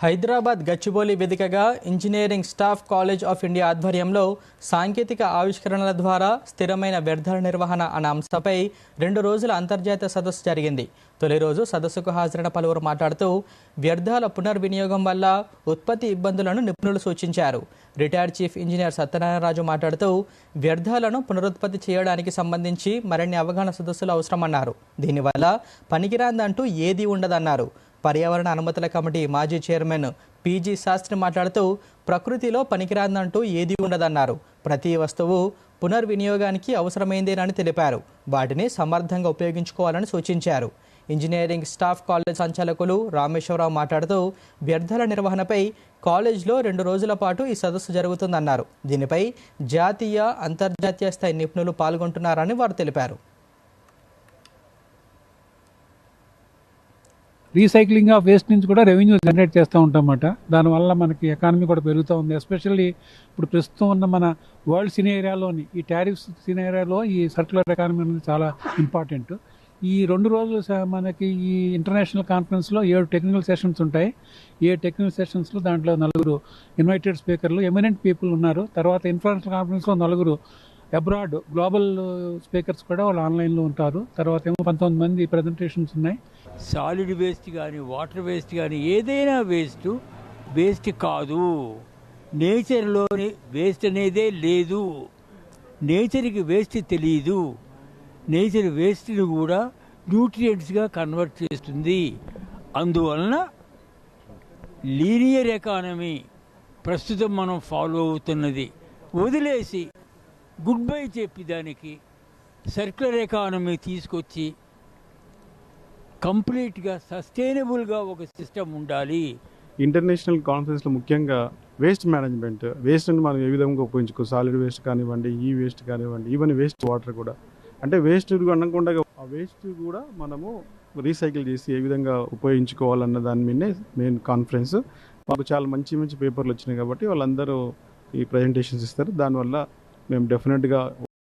హైదరాబాద్ గచ్చిబౌలి వేదికగా engineering staff college of India ఆధ్వర్యంలో సాంకేతిక ఆవిష్కరణల ద్వారా స్థిరమైన వ్యర్థాల నిర్వహణ అనే అంశంపై రెండు రోజుల అంతర్జాతీయ సదస్సు జరిగింది. తొలి రోజు సదస్సుకు హాజరైన పలువురు మాట్లాడుతూ వ్యర్థాల పునర్వినియోగం వల్ల ఉత్పత్తి ఇబ్బందులను నిపుణులు సూచించారు. రిటైర్డ్ చీఫ్ ఇంజనీర్ సత్యనారాయణరాజు మాట్లాడుతూ వ్యర్థాలను పునరుత్పత్తి చేయడానికి సంబంధించి మరిన్ని అవగాహన సదస్సులు అవసరమన్నారు. దీనివల్ల పనికిరాందంటూ ఏదీ ఉండదన్నారు. పర్యావరణ అనుమతుల కమిటీ మాజీ చైర్మన్ పీజీ శాస్త్రి మాట్లాడుతూ ప్రకృతిలో పనికిరాందంటూ ఏది ఉండదన్నారు. ప్రతి వస్తువు పునర్వినియోగానికి అవసరమైందేనని తెలిపారు. వాటిని సమర్థంగా ఉపయోగించుకోవాలని సూచించారు. ఇంజనీరింగ్ స్టాఫ్ కాలేజ్ సంచాలకులు రామేశ్వరరావు మాట్లాడుతూ వ్యర్థాల నిర్వహణపై కాలేజ్లో రెండు రోజుల పాటు ఈ సదస్సు జరుగుతుందన్నారు. దీనిపై జాతీయ అంతర్జాతీయ స్థాయి నిపుణులు పాల్గొంటున్నారని వారు తెలిపారు. రీసైక్లింగ్ ఆఫ్ వేస్ట్ నుంచి కూడా రెవెన్యూ జనరేట్ చేస్తూ ఉంటామన్నమాట దానివల్ల మనకి ఎకానమీ కూడా పెరుగుతూ ఉంది. ఎస్పెషల్లీ ఇప్పుడు ప్రస్తుతం ఉన్న మన వరల్డ్ సినేరియాలోని ఈ టారిఫ్ సినేరియాలో ఈ సర్క్యులర్ ఎకానమీ అనేది చాలా ఇంపార్టెంట్. ఈ రెండు రోజులు మనకి ఈ ఇంటర్నేషనల్ కాన్ఫరెన్స్లో ఏడు టెక్నికల్ సెషన్స్ ఉంటాయి. ఏ టెక్నికల్ సెషన్స్లో దాంట్లో నలుగురు ఇన్వైటెడ్ స్పీకర్లు ఎమినెంట్ పీపుల్ ఉన్నారు. తర్వాత ఇంటర్నేషనల్ కాన్ఫరెన్స్లో నలుగురు అబ్రాడ్ గ్లోబల్ స్పీకర్స్ కూడా వాళ్ళు ఆన్లైన్లో ఉంటారు. తర్వాత ఏమో పంతొమ్మిది మంది ప్రజెంటేషన్స్ ఉన్నాయి. సాలిడ్ వేస్ట్ కానీ వాటర్ వేస్ట్ కానీ ఏదైనా వేస్ట్ వేస్ట్ కాదు. నేచర్లోని వేస్ట్ అనేదే లేదు. నేచర్కి వేస్ట్ తెలియదు నేచర్ వేస్ట్ని కూడా న్యూట్రియంట్స్గా కన్వర్ట్ చేస్తుంది. అందువలన లీనియర్ ఎకానమీ ప్రస్తుతం మనం ఫాలో అవుతున్నది. వదిలేసి గుడ్ బై చెప్పి దానికి సర్క్యులర్ ఎకానమీ తీసుకొచ్చి కంప్లీట్గా సస్టైనబుల్గా ఒక సిస్టమ్ ఉండాలి. ఇంటర్నేషనల్ కాన్ఫరెన్స్లో ముఖ్యంగా వేస్ట్ మేనేజ్మెంట్ వేస్ట్ని మనం ఏ విధంగా ఉపయోగించుకో సాలిడ్ వేస్ట్ కానివ్వండి ఈ వేస్ట్ కానివ్వండి ఈవెన్ వేస్ట్ వాటర్ కూడా. అంటే వేస్ట్ అనకుండా ఆ వేస్ట్ కూడా మనము రీసైకిల్ చేసి ఏ విధంగా ఉపయోగించుకోవాలన్న దాని మీదనే మెయిన్ కాన్ఫరెన్స్. మాకు చాలా మంచి మంచి పేపర్లు వచ్చినాయి కాబట్టి వాళ్ళందరూ ఈ ప్రజెంటేషన్స్ ఇస్తారు. దానివల్ల మేము డెఫినెట్గా